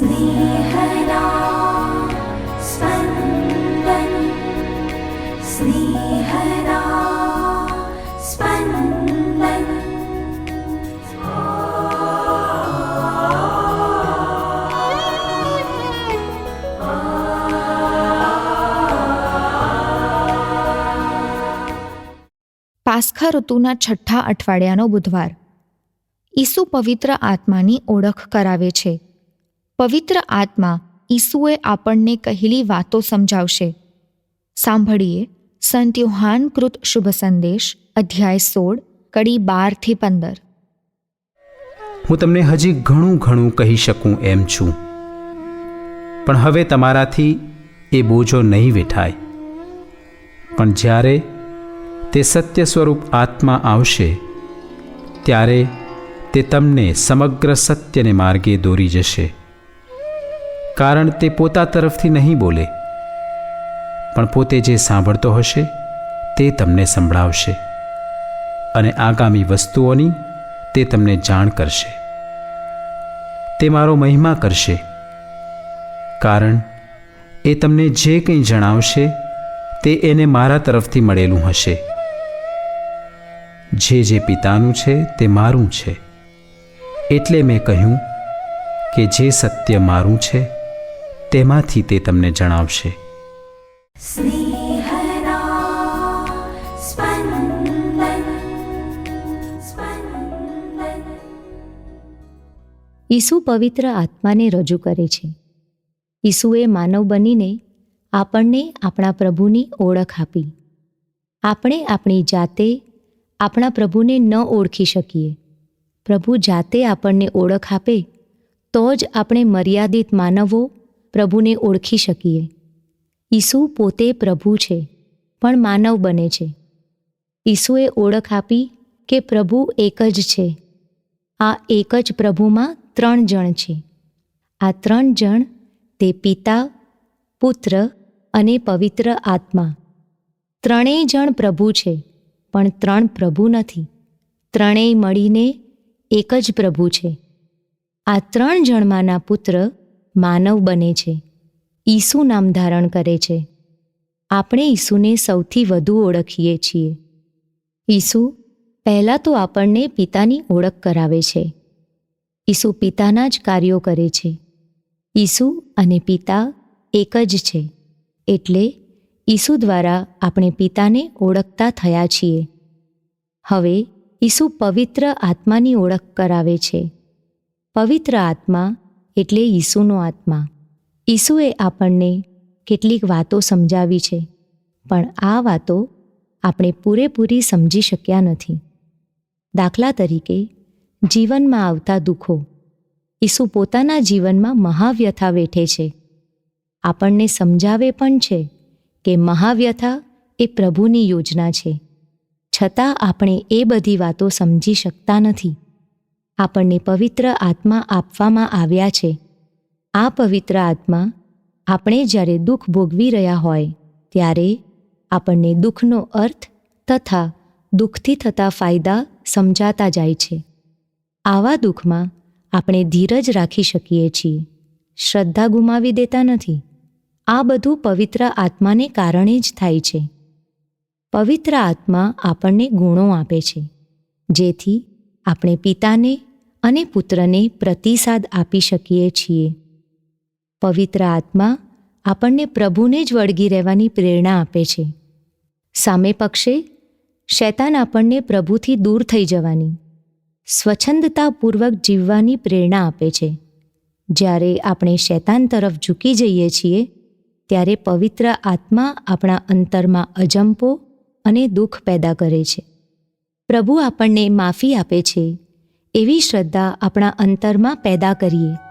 स्नेहदा स्पन्दन् स्नेहदा स्पन्दन् પાસ્ખા ઋતુના છઠ્ઠા અઠવાડિયાનો બુધવાર ઈસુ પવિત્ર આત્માની ઓળખ કરાવે છે પવિત્ર આત્મા ઈસુએ આપણને કહેલી વાતો સમજાવશે. સાંભળીએ સંત યુહાનકૃત શુભ સંદેશ, અધ્યાય સોળ, કડી બારથી પંદર. હું તમને હજી ઘણું ઘણું કહી શકું એમ છું. પણ હવે તમારાથી એ બોજો નહીં વેઠાય. પણ જ્યારે તે સત્ય સ્વરૂપ આત્મા આવશે, ત્યારે તે તમને સમગ્ર સત્યને માર્ગે દોરી જશે. કારણ તે પોતા તરફથી નહીં બોલે. પણ પોતે જે સાંભળતો હશે, તે તમને સંભળાવશે અને આગામી વસ્તુઓની તે તમને જાણ કરશે. તે મારો મહિમા કરશે, કારણ એ તમને જે કંઈ જણાવશે, તે એને મારા તરફથી મળેલું હશે. જે જે પિતાનું છે, તે મારું છે. એટલે મેં કહ્યું કે જે સત્ય મારું છે તેમાંથી તે તમને જણાવશે. ઈસુ પવિત્ર આત્માને રજૂ કરે છે. ઈસુએ માનવ બનીને આપણને આપણા પ્રભુની ઓળખ આપી. આપણે આપણી જાતે આપણા પ્રભુને ન ઓળખી શકીએ. પ્રભુ જાતે આપણને ઓળખ આપે તો જ આપણે મર્યાદિત માનવો પ્રભુને ઓળખી શકીએ. ઈસુ પોતે પ્રભુ છે, પણ માનવ બને છે. ઈસુએ ઓળખ આપી કે પ્રભુ એક જ છે. આ એક જ પ્રભુમાં ત્રણ જણ છે. આ ત્રણ જણ તે પિતા, પુત્ર અને પવિત્ર આત્મા. ત્રણેય જણ પ્રભુ છે, પણ ત્રણ પ્રભુ નથી. ત્રણેય મળીને એક જ પ્રભુ છે. આ ત્રણ જણમાંના પુત્ર માનવ બને છે. ઈસુ નામ ધારણ કરે છે. આપણે ઈસુને સૌથી વધુ ઓળખીએ છીએ. ઈસુ પહેલાં તો આપણને પિતાની ઓળખ કરાવે છે. ઈસુ પિતાના જ કાર્યો કરે છે. ઈસુ અને પિતા એક જ છે. એટલે ઈસુ દ્વારા આપણે પિતાને ઓળખતા થયા છીએ. હવે ઈસુ પવિત્ર આત્માની ઓળખ કરાવે છે. પવિત્ર આત્મા એટલે ઈસુનો આત્મા. ઈસુએ આપણને કેટલીક વાતો સમજાવી છે, પણ આ વાતો આપણે પૂરેપૂરી સમજી શક્યા નથી. દાખલા તરીકે, જીવનમાં આવતા દુઃખો. ઈસુ પોતાના જીવનમાં મહાવ્યથા વેઠે છે. આપણને સમજાવે પણ છે કે મહાવ્યથા એ પ્રભુની યોજના છે. છતાં આપણે એ બધી વાતો સમજી શકતા નથી. આપણને પવિત્ર આત્મા આપવામાં આવ્યા છે. આ પવિત્ર આત્મા આપણે જ્યારે દુઃખ ભોગવી રહ્યા હોય, ત્યારે આપણને દુઃખનો અર્થ તથા દુઃખથી થતા ફાયદા સમજાતા જાય છે. આવા દુઃખમાં આપણે ધીરજ રાખી શકીએ છીએ. શ્રદ્ધા ગુમાવી દેતા નથી. આ બધું પવિત્ર આત્માને કારણે જ થાય છે. પવિત્ર આત્મા આપણને ગુણો આપે છે. જેથી આપણે પિતાને અને પુત્રને પ્રતિસાદ આપી શકીએ છીએ. પવિત્ર આત્મા આપણને પ્રભુને જ વળગી રહેવાની પ્રેરણા આપે છે. સામે પક્ષે શૈતાન આપણને પ્રભુથી દૂર થઈ જવાની, સ્વચ્છંદતાપૂર્વક જીવવાની પ્રેરણા આપે છે. જ્યારે આપણે શૈતાન તરફ ઝૂકી જઈએ છીએ, ત્યારે પવિત્ર આત્મા આપણા અંતરમાં અજંપો અને દુઃખ પેદા કરે છે. પ્રભુ આપણને માફી આપે છે. એવી શ્રદ્ધા આપણા અંતરમાં પેદા કરીએ.